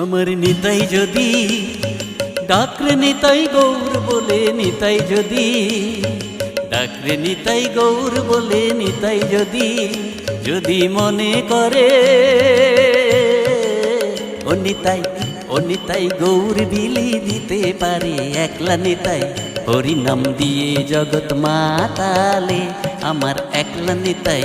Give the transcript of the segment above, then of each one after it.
আমার নিতাই যদি, ডাকরে নিতাই গৌর বলে নিতাই যদি, ডাকরে নিতাই গৌর বলে নিতাই যদি যদি মনে করে, ও নিতাই ও নিতাই গৌর বিলি দিতে পারে একলা নিতাই হরি নাম দিয়ে জগৎ মাতালে আমার একলা নিতাই।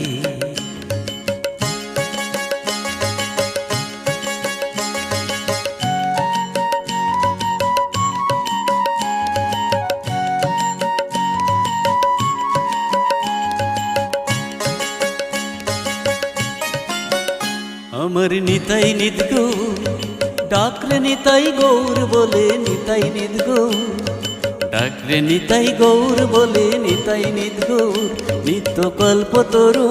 আমার নিতাই নিদ গো। ডাকরে নিতাই গৌর বলে নিতাই নিদ গো। ডাকরে নিতাই গৌর বলে নিতাই নিদ গৌর নিত্য কল্প তরু।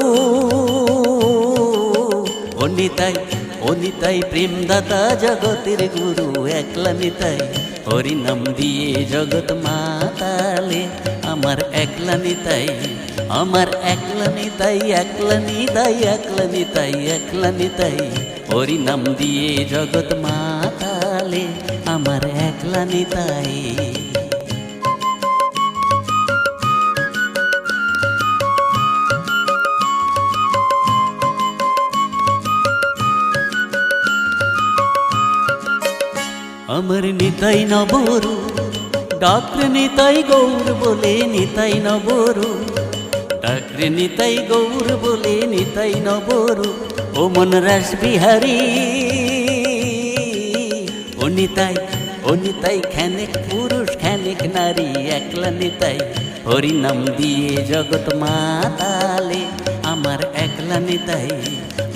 ও নিতাই ও নিতাই প্রেমদাতা জগতের গুরু, একলা নিতাই। হরি নাম দিয়ে জগৎ মাতালে। আমার একলা নিতাই, আমার একলা নিতাই একলা নিতাই একলা নিতাই একলা নিতাই। হরি নাম দিয়ে জগৎ মাতালে আমার একলা নিতাই। আমার নিতাই নবরু ডাক্রে নিতাই গৌর বলে নিতাই নবরু ডাক্রে নিতাই গৌর বলে নিতাই নবরু ও মন রাস বিহারী, ও নিতাই ও নিতাই খানেক পুরুষ, খানেক নারী, একলা নিতাই। হরি নাম দিয়ে জগৎ মাতালে, আমার একলা নিতাই।